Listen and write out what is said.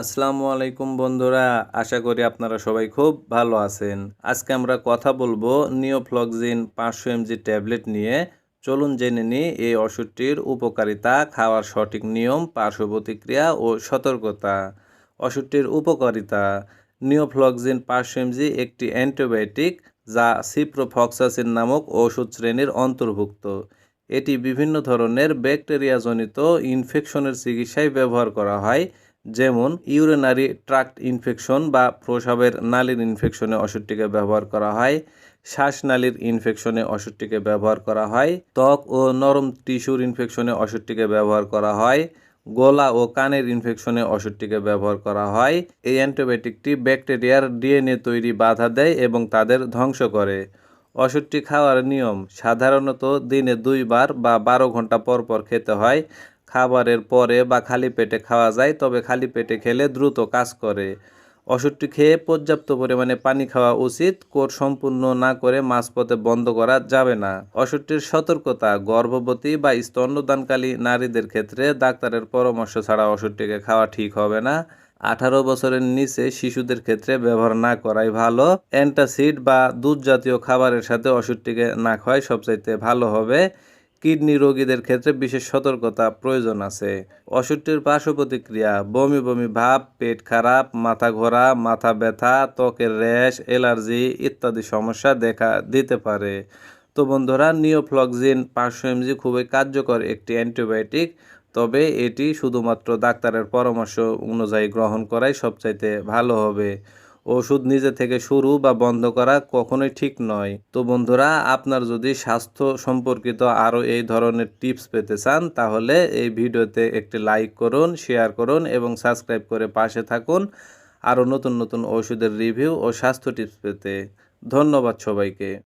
আসসালামু আলাইকুম বন্ধুরা, আশা করি আপনারা সবাই খুব ভালো আছেন। আজকে আমরা কথা বলব নিওফ্লক্সিন পাঁচশো এমজি ট্যাবলেট নিয়ে। চলুন জেনে নিই এই ওষুধটির উপকারিতা, খাওয়ার সঠিক নিয়ম পার্শ্ব প্রতিক্রিয়া ও সতর্কতা। ওষুধটির উপকারিতা, নিওফ্লক্সিন পাঁচশো এমজি একটি অ্যান্টিবায়োটিক যা সিপ্রোফক্সাসিন নামক ওষুধ শ্রেণির অন্তর্ভুক্ত। এটি বিভিন্ন ধরনের ব্যাকটেরিয়াজনিত ইনফেকশনের চিকিৎসায় ব্যবহার করা হয়। যেমন ইউরিনারি ট্রাক্ট ইনফেকশন বা প্রসাবের নালীর ইনফেকশনে ওষুধটিকে ব্যবহার করা হয়, শ্বাসনালীর ইনফেকশনে ওষুধটিকে ব্যবহার করা হয়, ত্বক ও নরম টিস্যুর ইনফেকশনে ওষুধটিকে ব্যবহার করা হয়, গলা ও কানের ইনফেকশনে ওষুধটিকে ব্যবহার করা হয়। এই অ্যান্টিবায়োটিকটি ব্যাকটেরিয়ার ডিএনএ তৈরি বাধা দেয় এবং তাদের ধ্বংস করে। ওষুধটি খাওয়ার নিয়ম সাধারণত দিনে দুইবার বা বারো ঘণ্টা পর পর খেতে হয় খাবারের পরে বা খালি পেটে খাওয়া যায়, তবে খালি পেটে খেলে দ্রুত কাজ করে। ওষুধটি খেয়ে পর্যাপ্ত পরিমাণে পানি খাওয়া উচিত, কোর সম্পূর্ণ না করে মাঝপথে বন্ধ করা যাবে না। ওষুধটির সতর্কতা, গর্ভবতী বা স্তন্যদানকালী নারীদের ক্ষেত্রে ডাক্তারের পরামর্শ ছাড়া ওষুধটিকে খাওয়া ঠিক হবে না। আঠারো বছরের নিচে শিশুদের ক্ষেত্রে ব্যবহার না করাই ভালো। অ্যান্টাসিড বা দুধ জাতীয় খাবারের সাথে ওষুধটিকে না খাওয়াই সবচাইতে ভালো হবে। কিডনি রোগীদের ক্ষেত্রে বিশেষ সতর্কতা প্রয়োজন আছে। ওষুধটির পার্শ্ব প্রতিক্রিয়া, বমি বমি, ভাব, পেট খারাপ, মাথা ঘোরা, মাথা ব্যথা, ত্বকের র্যাশ, অ্যালার্জি ইত্যাদি সমস্যা দেখা দিতে পারে। তো বন্ধুরা, নিওফ্লক্সিন পাঁচশো এমজি খুবই কার্যকর একটি অ্যান্টিবায়োটিক, তবে এটি শুধুমাত্র ডাক্তারের পরামর্শ অনুযায়ী গ্রহণ করাই সবচাইতে ভালো হবে। ওষুধ নিজে থেকে শুরু বা বন্ধ করা কখনোই ঠিক নয়। তো বন্ধুরা, আপনার যদি স্বাস্থ্য সম্পর্কিত আরও এই ধরনের টিপস পেতে চান, তাহলে এই ভিডিওতে একটি লাইক করুন, শেয়ার করুন এবং সাবস্ক্রাইব করে পাশে থাকুন আরও নতুন নতুন ওষুধের রিভিউ ও স্বাস্থ্য টিপস পেতে। ধন্যবাদ সবাইকে।